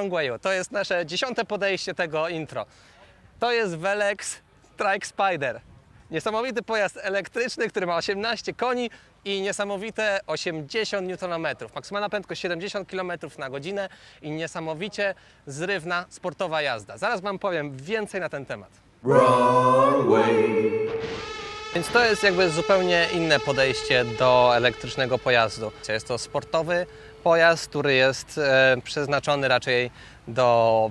Witamy w Wrongwayu. To jest nasze dziesiąte podejście tego intro. To jest Velex Trike Spider. Niesamowity pojazd elektryczny, który ma 18 koni i niesamowite 80 Nm. Maksymalna prędkość 70 km na godzinę i niesamowicie zrywna sportowa jazda. Zaraz Wam powiem więcej na ten temat. Więc to jest jakby zupełnie inne podejście do elektrycznego pojazdu. Jest to sportowy pojazd, który jest e, przeznaczony raczej do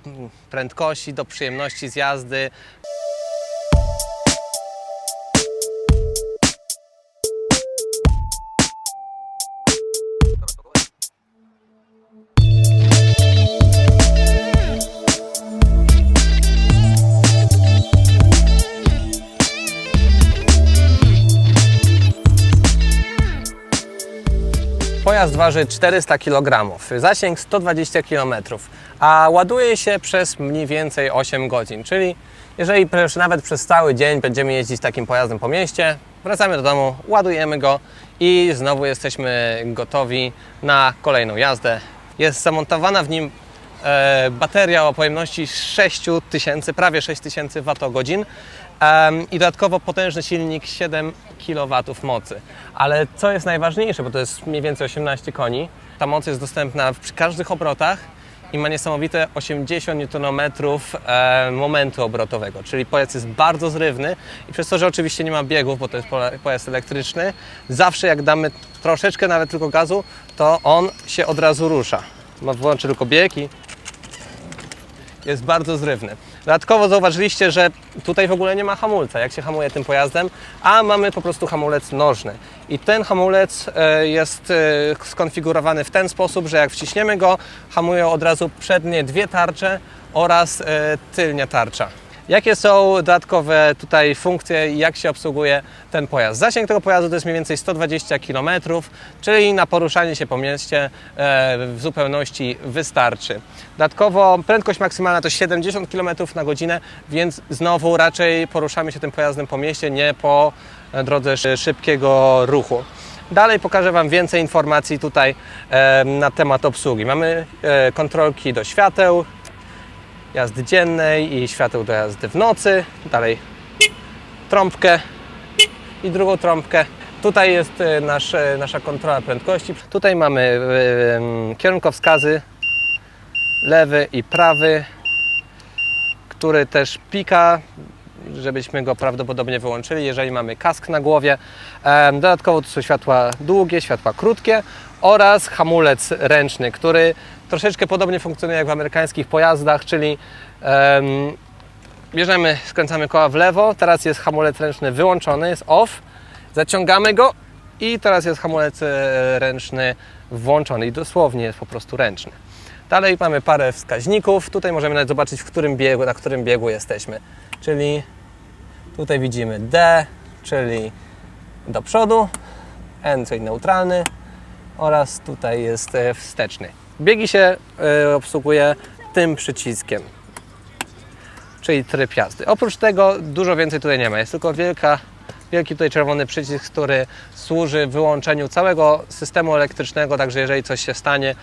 prędkości, do przyjemności z jazdy. Pojazd waży 400 kg, zasięg 120 km, a ładuje się przez mniej więcej 8 godzin. Czyli jeżeli nawet przez cały dzień będziemy jeździć takim pojazdem po mieście, wracamy do domu, ładujemy go i znowu jesteśmy gotowi na kolejną jazdę. Jest zamontowana w nim bateria o pojemności 6000, prawie 6000 Wh. I dodatkowo potężny silnik 7 kW mocy. Ale co jest najważniejsze, bo to jest mniej więcej 18 koni, ta moc jest dostępna przy każdych obrotach i ma niesamowite 80 Nm e, momentu obrotowego, czyli pojazd jest bardzo zrywny i przez to, że oczywiście nie ma biegów, bo to jest pojazd elektryczny, zawsze jak damy troszeczkę nawet tylko gazu, to on się od razu rusza. Ma włączy tylko bieg i jest bardzo zrywny. Dodatkowo zauważyliście, że tutaj w ogóle nie ma hamulca, jak się hamuje tym pojazdem, a mamy po prostu hamulec nożny. I ten hamulec e, jest e, skonfigurowany w ten sposób, że jak wciśniemy go, hamują od razu przednie dwie tarcze oraz e, tylnia tarcza. Jakie są dodatkowe tutaj funkcje i jak się obsługuje ten pojazd? Zasięg tego pojazdu to jest mniej więcej 120 km, czyli na poruszanie się po mieście e, w zupełności wystarczy. Dodatkowo prędkość maksymalna to 70 km na godzinę, więc znowu raczej poruszamy się tym pojazdem po mieście, nie po e, drodze szy- szybkiego ruchu. Dalej pokażę Wam więcej informacji tutaj e, na temat obsługi. Mamy kontrolki do świateł, jazdy dziennej i świateł do jazdy w nocy. Dalej trąbkę i drugą trąbkę. Tutaj jest e, nasz, e, nasza kontrola prędkości. Tutaj mamy e, kierunkowskazy lewy i prawy, który też pika, żebyśmy go prawdopodobnie wyłączyli, jeżeli mamy kask na głowie. Dodatkowo tu są światła długie, światła krótkie oraz hamulec ręczny, który troszeczkę podobnie funkcjonuje jak w amerykańskich pojazdach, czyli em, bierzemy, skręcamy koła w lewo, teraz jest hamulec ręczny wyłączony, jest off, zaciągamy go i teraz jest hamulec e, ręczny włączony i dosłownie jest po prostu ręczny. Dalej mamy parę wskaźników, tutaj możemy nawet zobaczyć w którym biegu, na którym biegu jesteśmy, czyli tutaj widzimy D, czyli do przodu, N, czyli neutralny oraz tutaj jest e, wsteczny. Biegi się e, obsługuje tym przyciskiem czyli tryb jazdy. Oprócz tego dużo więcej tutaj nie ma. Jest tylko wielka, wielki tutaj czerwony przycisk, który służy wyłączeniu całego systemu elektrycznego, także jeżeli coś się stanie,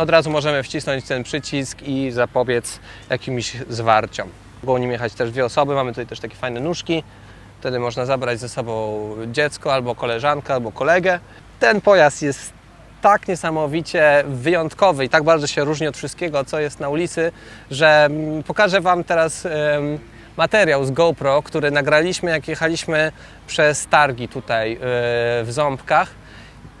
od razu możemy wcisnąć ten przycisk i zapobiec jakimś zwarciom. Mogą nim jechać też dwie osoby, mamy tutaj też takie fajne nóżki. Wtedy można zabrać ze sobą dziecko, albo koleżankę, albo kolegę. Ten pojazd jest tak niesamowicie wyjątkowy i tak bardzo się różni od wszystkiego, co jest na ulicy, że mm, pokażę Wam teraz materiał z GoPro, który nagraliśmy, jak jechaliśmy przez targi tutaj e, w Ząbkach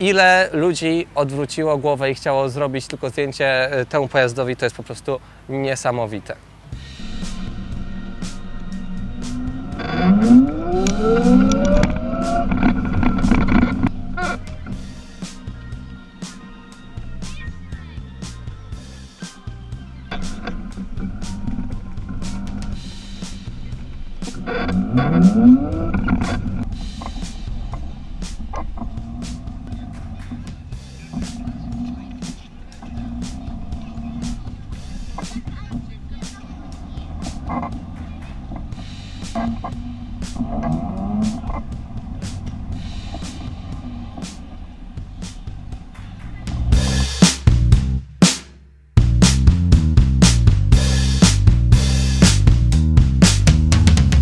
ile ludzi odwróciło głowę i chciało zrobić tylko zdjęcie y, temu pojazdowi, to jest po prostu niesamowite.